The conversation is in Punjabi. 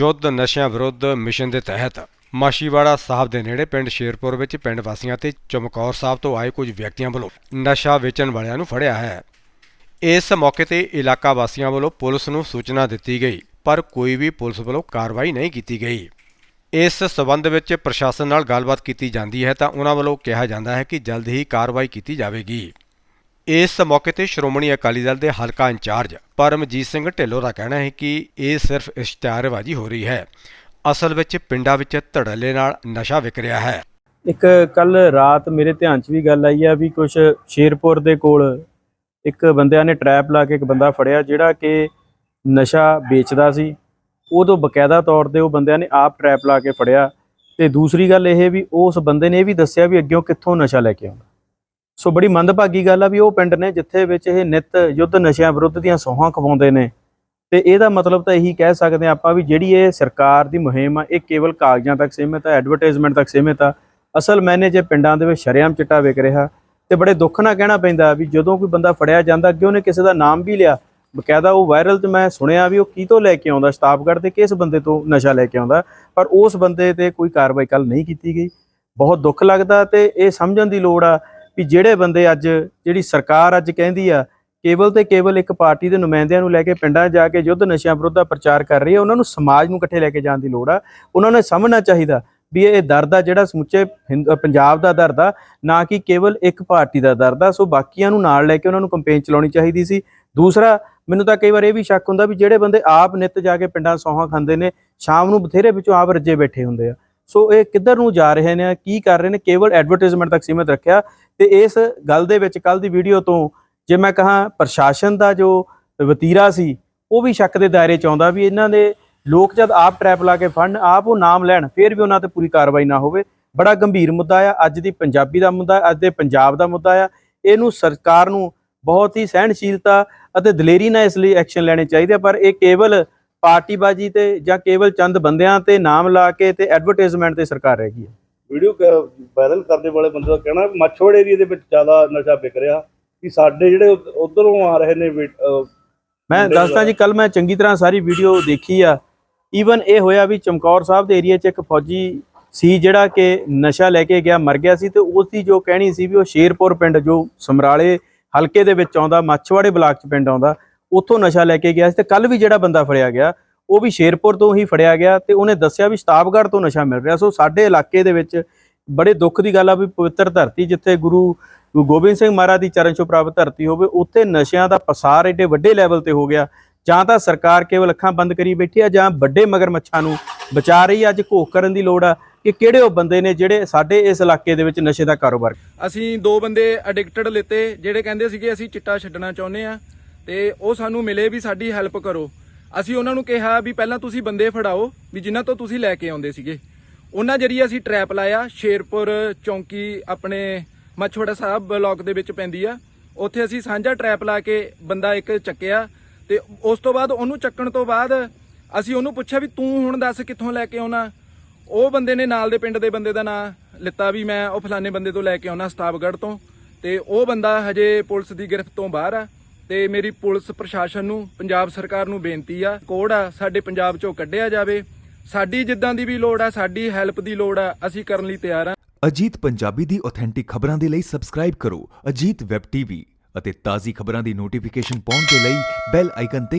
ਯੁੱਧ ਨਸ਼ਿਆਂ ਵਿਰੁੱਧ ਮਿਸ਼ਨ ਦੇ ਤਹਿਤ ਮਾਸ਼ੀਵਾੜਾ ਸਾਹਿਬ ਦੇ ਨੇੜੇ ਪਿੰਡ ਸ਼ੇਰਪੁਰ ਵਿੱਚ ਪਿੰਡ ਵਾਸੀਆਂ ਤੇ ਚਮਕੌਰ ਸਾਹਿਬ ਤੋਂ ਆਏ ਕੁਝ ਵਿਅਕਤੀਆਂ ਵੱਲੋਂ ਨਸ਼ਾ ਵੇਚਣ ਵਾਲਿਆਂ ਨੂੰ ਫੜਿਆ ਹੈ। ਇਸ ਮੌਕੇ ਤੇ ਇਲਾਕਾ ਵਾਸੀਆਂ ਵੱਲੋਂ ਪੁਲਿਸ ਨੂੰ ਸੂਚਨਾ ਦਿੱਤੀ ਗਈ, ਪਰ ਕੋਈ ਵੀ ਪੁਲਿਸ ਵੱਲੋਂ ਕਾਰਵਾਈ ਨਹੀਂ ਕੀਤੀ ਗਈ। ਇਸ ਸਬੰਧ ਵਿੱਚ ਪ੍ਰਸ਼ਾਸਨ ਨਾਲ ਗੱਲਬਾਤ ਕੀਤੀ ਜਾਂਦੀ ਹੈ ਤਾਂ ਉਹਨਾਂ ਵੱਲੋਂ ਕਿਹਾ ਜਾਂਦਾ ਹੈ ਕਿ ਜਲਦ ਹੀ ਕਾਰਵਾਈ ਕੀਤੀ ਜਾਵੇਗੀ। ਇਸ ਮੌਕੇ ਤੇ ਸ਼੍ਰੋਮਣੀ ਅਕਾਲੀ ਦਲ ਦੇ ਹਲਕਾ ਇੰਚਾਰਜ ਪਰਮਜੀਤ ਸਿੰਘ ਢਿੱਲੋਂ ਦਾ ਕਹਿਣਾ ਹੈ ਕਿ ਇਹ ਸਿਰਫ ਇਸ਼ਤਿਹਾਰਬਾਜ਼ੀ ਹੋ ਰਹੀ ਹੈ। ਅਸਲ ਵਿੱਚ ਪਿੰਡਾਂ ਵਿੱਚ ਧੜੱਲੇ ਨਾਲ ਨਸ਼ਾ ਵਿਕ ਰਿਹਾ ਹੈ। ਇੱਕ ਕੱਲ ਰਾਤ ਮੇਰੇ ਧਿਆਨ 'ਚ ਵੀ ਗੱਲ ਆਈ ਆ ਵੀ ਕੁਝ ਸ਼ੇਰਪੁਰ ਦੇ ਕੋਲ ਇੱਕ ਬੰਦਿਆਂ ਨੇ ਟਰੈਪ ਲਾ ਕੇ ਇੱਕ ਬੰਦਾ ਫੜਿਆ ਜਿਹੜਾ ਕਿ ਨਸ਼ਾ ਵੇਚਦਾ ਸੀ। ਉਦੋਂ ਬਕਾਇਦਾ ਤੌਰ ਤੇ ਉਹ ਬੰਦਿਆਂ ਨੇ ਆਪ ਟਰੈਪ ਲਾ ਕੇ ਫੜਿਆ ਤੇ ਦੂਸਰੀ ਗੱਲ ਇਹ ਵੀ ਉਸ ਬੰਦੇ ਨੇ ਇਹ ਵੀ ਦੱਸਿਆ ਵੀ ਅੱਗਿਓਂ ਕਿੱਥੋਂ ਨਸ਼ਾ ਲੈ ਕੇ ਆਉਂਦਾ। ਸੋ ਬੜੀ ਮੰਦਭਾਗੀ ਗੱਲ ਆ ਵੀ ਉਹ ਪਿੰਡ ਨੇ ਜਿੱਥੇ ਵਿੱਚ ਇਹ ਨਿਤ ਯੁੱਧ ਨਸ਼ਿਆਂ ਵਿਰੁੱਧ ਦੀਆਂ ਸੋਹਾਂ ਖਵਾਉਂਦੇ ਨੇ। ਤੇ ਇਹਦਾ ਮਤਲਬ ਤਾਂ ਇਹੀ ਕਹਿ ਸਕਦੇ ਹਾਂ ਆਪਾਂ ਵੀ ਜਿਹੜੀ ਇਹ ਸਰਕਾਰ ਦੀ ਮੁਹਿੰਮ ਆ, ਇਹ ਕੇਵਲ ਕਾਗਜ਼ਾਂ ਤੱਕ ਸੀਮਿਤ ਆ ਐਡਵਰਟਾਈਜ਼ਮੈਂਟ ਤੱਕ ਸੀਮਿਤ ਆ। ਅਸਲ ਮੈਨੇ ਜੇ ਪਿੰਡਾਂ ਦੇ ਵਿੱਚ ਸ਼ਰੇਆਮ ਚਿੱਟਾ ਵਿਕ ਰਿਹਾ ਤੇ ਬੜੇ ਦੁੱਖ ਨਾਲ ਕਹਿਣਾ ਪੈਂਦਾ ਵੀ ਜਦੋਂ ਕੋਈ ਬੰਦਾ ਫੜਿਆ ਜਾਂਦਾ, ਅੱਗੇ ਉਹਨੇ ਕਿਸੇ ਦਾ ਨਾਮ ਵੀ ਲਿਆ। ਬਕਾਇਦਾ ਉਹ ਵਾਇਰਲ ਤੇ ਮੈਂ ਸੁਣਿਆ ਵੀ ਉਹ ਕੀ ਤੋਂ ਲੈ ਕੇ ਆਉਂਦਾ, ਸ਼ਤਾਬਗੜ੍ਹ ਤੇ ਕਿਸ ਬੰਦੇ ਤੋਂ ਨਸ਼ਾ ਲੈ ਕੇ ਆਉਂਦਾ, ਪਰ ਉਸ ਬੰਦੇ ਤੇ ਕੋਈ ਕਾਰਵਾਈ ਕੱਲ ਨਹੀਂ ਕੀਤੀ ਗਈ। ਬਹੁਤ ਦੁੱਖ ਲੱਗਦਾ ਤੇ ਇਹ ਸਮਝਣ ਦੀ ਲੋੜ ਆ ਵੀ ਜਿਹੜੇ ਬੰਦੇ ਅੱਜ ਜਿਹੜੀ ਸਰਕਾਰ ਅੱਜ ਕਹਿੰਦੀ ਆ, ਕੇਵਲ ਤੇ ਕੇਵਲ ਇੱਕ ਪਾਰਟੀ ਦੇ ਨੁਮਾਇੰਦਿਆਂ ਨੂੰ ਲੈ ਕੇ ਪਿੰਡਾਂ 'ਚ ਜਾ ਕੇ ਯੁੱਧ ਨਸ਼ਿਆਂ ਵਿਰੁੱਧ ਦਾ ਪ੍ਰਚਾਰ ਕਰ ਰਹੀ ਹੈ ਉਹਨਾਂ ਨੂੰ ਸਮਾਜ ਨੂੰ ਇਕੱਠੇ ਲੈ ਕੇ ਜਾਣ ਦੀ ਲੋੜ ਆ। ਉਹਨਾਂ ਨੇ ਸਮਝਣਾ ਚਾਹੀਦਾ ਵੀ ਇਹ ਦਰਦ ਆ ਜਿਹੜਾ ਸਮੁੱਚੇ ਹਿੰਦ- ਪੰਜਾਬ ਦਾ ਦਰਦ ਆ, ਨਾ ਕਿ ਕੇਵਲ ਇੱਕ ਪਾਰਟੀ ਦਾ ਦਰਦ ਆ। ਸੋ ਬਾਕੀਆਂ ਨੂੰ ਨਾਲ ਲੈ ਕੇ ਉਹਨਾਂ ਨੂੰ ਕੰਪੇਨ ਚਲਾਉਣੀ ਚਾਹੀਦੀ ਸੀ। ਦੂਸਰਾ, ਮੈਨੂੰ ਤਾਂ ਕਈ ਵਾਰ ਇਹ ਵੀ ਸ਼ੱਕ ਹੁੰਦਾ ਵੀ ਜਿਹੜੇ ਬੰਦੇ ਆਪ ਨਿੱਤ ਜਾ ਕੇ ਪਿੰਡਾਂ 'ਚ ਸੌਹਾਂ ਖਾਂਦੇ ਨੇ, ਸ਼ਾਮ ਨੂੰ ਬਥੇਰੇ ਵਿੱਚੋਂ ਆਪ ਰੱਜੇ ਬੈਠੇ ਹੁੰਦੇ ਆ। ਸੋ ਇਹ ਕਿੱਧਰ ਨੂੰ ਜਾ ਰਹੇ ਨੇ ਕੀ ਕਰ ਰਹੇ ਨੇ ਕੇਵਲ ਐਡਵਰਟਾਈਜ਼ਮੈਂਟ ਤੱਕ ਸੀਮਿਤ ਰੱਖਿਆ। ਤੇ ਇਸ ਗੱਲ ਦੇ ਵਿੱਚ ਕੱਲ ਦੀ ਵੀਡੀਓ ਤੋਂ ਜੇ ਮੈਂ ਕਹਾਂ ਪ੍ਰਸ਼ਾਸਨ ਦਾ ਜੋ ਵਤੀਰਾ ਸੀ ਉਹ ਵੀ ਸ਼ੱਕ ਦੇ ਦਾਇਰੇ ਚ ਆਉਂਦਾ ਵੀ ਇਹਨਾਂ ਦੇ ਲੋਕ ਜਦ ਆਪ ਟਰੈਪ ਲਾ ਕੇ ਫੜਨ ਆਪ ਉਹ ਨਾਮ ਲੈਣ ਫਿਰ ਵੀ ਉਹਨਾਂ ਤੇ ਪੂਰੀ ਕਾਰਵਾਈ ਨਾ ਹੋਵੇ। ਬੜਾ ਗੰਭੀਰ ਮੁੱਦਾ ਆ। ਅੱਜ ਦੀ ਪੰਜਾਬੀ ਦਾ ਮੁੱਦਾ ਅੱਜ ਦੇ ਪੰਜਾਬ ਦਾ ਮੁੱਦਾ ਆ। ਇਹਨੂੰ ਸਰਕਾਰ ਨੂੰ ਬਹੁਤ ਹੀ ਸਹਿਣਸ਼ੀਲਤਾ ਅਤੇ ਦਲੇਰੀ ਨਾਲ ਇਸ ਲਈ ਐਕਸ਼ਨ ਲੈਣੇ ਚਾਹੀਦੇ ਆ, ਪਰ ਇਹ ਕੇਵਲ ਪਾਰਟੀਬਾਜ਼ੀ ਤੇ ਜਾਂ ਕੇਵਲ ਚੰਦ ਬੰਦਿਆਂ ਤੇ ਨਾਮ ਲਾ ਕੇ ਤੇ ਐਡਵਰਟਾਈਜ਼ਮੈਂਟ ਤੇ ਸਰਕਾਰ ਰਹਿ ਗਈ ਹੈ। ਵੀਡੀਓ ਵਾਇਰਲ ਕਰਨ ਵਾਲੇ ਬੰਦੇ ਦਾ ਕਹਿਣਾ ਮੱਛੋੜ ਏਰੀਆ ਦੇ ਵਿੱਚ ਜ਼ਿਆਦਾ ਨਸ਼ਾ ਵਿਕ ਰਿਹਾ ਕਿ ਸਾਡੇ ਜਿਹੜੇ ਉਧਰੋਂ ਆ ਰਹੇ ਨੇ ਮੈਂ ਦੱਸਦਾ ਜੀ ਕੱਲ ਮੈਂ ਚੰਗੀ ਤਰ੍ਹਾਂ ਸਾਰੀ ਵੀਡੀਓ ਦੇਖੀ ਆ। ਈਵਨ ਇਹ ਹੋਇਆ ਵੀ ਚਮਕੌਰ ਸਾਹਿਬ ਦੇ ਏਰੀਆ 'ਚ ਇੱਕ ਫੌਜੀ ਸੀ ਜਿਹੜਾ ਕਿ ਨਸ਼ਾ ਲੈ ਕੇ ਗਿਆ ਮਰ ਗਿਆ ਸੀ ਤੇ ਉਸ ਦੀ ਜੋ ਕਹਿਣੀ ਸੀ ਵੀ ਉਹ ਸ਼ੇਰਪੁਰ ਪਿੰਡ ਜੋ ਸਮਰਾਲੇ ਹਲਕੇ ਦੇ ਵਿੱਚ ਆਉਂਦਾ ਮੱਛਵਾੜੇ ਬਲਾਕ 'ਚ ਪਿੰਡ ਆਉਂਦਾ ਉੱਥੋਂ ਨਸ਼ਾ ਲੈ ਕੇ ਗਿਆ ਸੀ ਤੇ ਕੱਲ ਵੀ ਜਿਹੜਾ ਬੰਦਾ ਫੜਿਆ ਗਿਆ, ਉਹ ਵੀ ਸ਼ੇਰਪੁਰ ਤੋਂ ਹੀ ਫੜਿਆ ਗਿਆ ਤੇ ਉਹਨੇ ਦੱਸਿਆ ਵੀ ਸ਼ਤਾਬਗੜ੍ਹ ਤੋਂ ਨਸ਼ਾ ਮਿਲ ਰਿਹਾ। ਸੋ ਸਾਡੇ ਇਲਾਕੇ ਦੇ ਵਿੱਚ ਬੜੇ ਦੁੱਖ ਦੀ ਗੱਲ ਆ ਵੀ ਪਵਿੱਤਰ ਧਰਤੀ ਜਿੱਥੇ ਗੁਰੂ ਗੁਰੂ ਗੋਬਿੰਦ ਸਿੰਘ ਮਹਾਰਾਜ ਦੀ ਚਰਨ ਛੋਹ ਪ੍ਰਾਪਤ ਧਰਤੀ ਹੋਵੇ, ਉੱਥੇ ਨਸ਼ਿਆਂ ਦਾ ਪਸਾਰ ਏਡੇ ਵੱਡੇ ਲੈਵਲ ਤੇ ਹੋ ਗਿਆ। ਜਾਂ ਤਾਂ ਸਰਕਾਰ ਕੇਵਲ ਅੱਖਾਂ ਬੰਦ ਕਰੀ ਬੈਠੀ ਆ ਜਾਂ ਵੱਡੇ ਮਗਰਮੱਛਾਂ ਨੂੰ ਬਚਾ ਰਹੀ ਅੱਜ ਘੋਖ ਕਰਨ ਦੀ ਲੋੜ ਆ ਕਿ ਕਿਹੜੇ ਉਹ ਬੰਦੇ ਨੇ ਜਿਹੜੇ ਸਾਡੇ ਇਸ ਇਲਾਕੇ ਦੇ ਵਿੱਚ ਨਸ਼ੇ ਦਾ ਕਾਰੋਬਾਰ ਅਸੀਂ ਦੋ ਬੰਦੇ ਐਡਿਕਟਡ ਲਿੱਤੇ, ਜਿਹੜੇ ਕਹਿੰਦੇ ਸੀਗੇ ਅਸੀਂ ਚਿੱਟਾ ਛੱਡਣਾ ਚਾਹੁੰਦੇ ਆ। ਤੇ ਉਹ ਸਾਨੂੰ ਮਿਲੇ ਵੀ ਸਾਡੀ ਹੈਲਪ ਕਰੋ। ਅਸੀਂ ਉਹਨਾਂ ਨੂੰ ਕਿਹਾ ਵੀ ਪਹਿਲਾਂ ਤੁਸੀਂ ਬੰਦੇ ਫੜਾਓ, ਵੀ ਜਿਨ੍ਹਾਂ ਤੋਂ ਤੁਸੀਂ ਲੈ ਕੇ ਆਉਂਦੇ ਸੀਗੇ। ਉਹਨਾਂ ਜਰੀਏ ਅਸੀਂ ਟਰੈਪ ਲਾਇਆ, ਸ਼ੇਰਪੁਰ ਚੌਂਕੀ ਆਪਣੇ ਮਛੋੜਾ ਸਾਹਿਬ ਬਲਾਕ ਦੇ ਵਿੱਚ ਪੈਂਦੀ ਆ। ਉੱਥੇ ਅਸੀਂ ਸਾਂਝਾ ਟਰੈਪ ਲਾ ਕੇ ਬੰਦਾ ਇੱਕ ਚੱਕਿਆ ਤੇ ਉਸ ਤੋਂ ਬਾਅਦ ਉਹਨੂੰ ਚੱਕਣ ਤੋਂ ਬਾਅਦ ਅਸੀਂ ਉਹਨੂੰ ਪੁੱਛਿਆ ਵੀ ਤੂੰ ਹੁਣ ਦੱਸ ਕਿੱਥੋਂ ਲੈ ਕੇ ਆਉਣਾ? ਉਹ ਬੰਦੇ ਨੇ ਨਾਲ ਦੇ ਪਿੰਡ ਦੇ ਬੰਦੇ ਦਾ ਨਾਂ ਲਿੱਤਾ ਵੀ ਮੈਂ ਉਹ ਫਲਾਣੇ ਬੰਦੇ ਤੋਂ ਲੈ ਕੇ ਆਉਣਾ ਸਤਾਬਗੜ੍ਹ ਤੋਂ ਤੇ ਉਹ ਬੰਦਾ ਹਜੇ ਪੁਲਿਸ ਦੀ ਗ੍ਰਿਫਤ ਤੋਂ ਬਾਹਰ ਆ। ਤੇ ਮੇਰੀ ਪੁਲਿਸ ਪ੍ਰਸ਼ਾਸਨ ਨੂੰ, ਪੰਜਾਬ ਸਰਕਾਰ ਨੂੰ ਬੇਨਤੀ ਆ, ਕੋੜ ਆ, ਸਾਡੇ ਪੰਜਾਬ ਚੋਂ ਕੱਢਿਆ ਜਾਵੇ। ਸਾਡੀ ਜਿੱਦਾਂ ਦੀ ਵੀ ਲੋੜ ਆ, ਸਾਡੀ ਹੈਲਪ ਦੀ ਲੋੜ ਆ, ਅਸੀਂ ਕਰਨ ਲਈ ਤਿਆਰ ਆ। ਅਜੀਤ ਪੰਜਾਬੀ ਦੀ ਆਥੈਂਟਿਕ ਖਬਰਾਂ ਦੇ ਲਈ ਸਬਸਕ੍ਰਾਈਬ ਕਰੋ ਅਜੀਤ ਵੈਬ ਟੀਵੀ ਅਤੇ ਤਾਜ਼ੀ ਖਬਰਾਂ ਦੀ ਨੋਟੀਫਿਕੇਸ਼ਨ ਪਾਉਣ ਦੇ ਲਈ ਬੈਲ ਆਈਕਨ ਤੇ